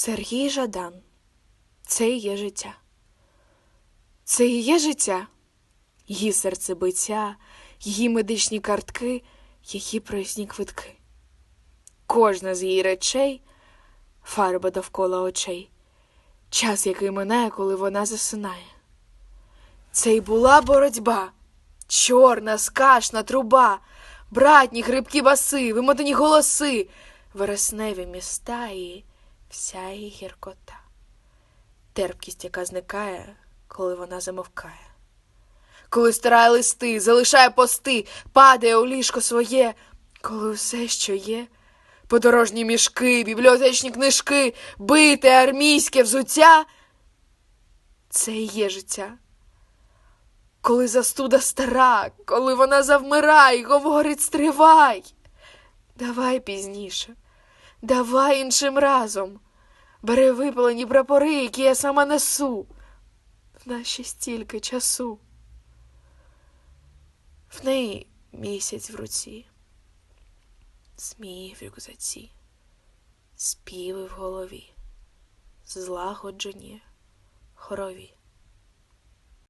Сергій Жадан. Це і є життя. Це і є життя. Її серцебиття, її медичні картки, її проїзні квитки. Кожна з її речей фарба довкола очей, час, який минає, коли вона засинає. Це й була боротьба, чорна, скашна труба, братні хрипкі баси, вимотані голоси, вересневі міста і вся її гіркота, терпкість, яка зникає, коли вона замовкає. Коли стирає листи, залишає пости, падає у ліжко своє, коли все, що є, подорожні мішки, бібліотечні книжки, бите армійське взуття, це і є життя. Коли застуда стара, коли вона завмирає, говорить стривай. Давай пізніше, давай іншим разом. Бери випалені прапори, які я сама несу. В нас ще стільки часу. В неї місяць в руці, змії в рюкзаці, співи в голові, злагоджені хорові.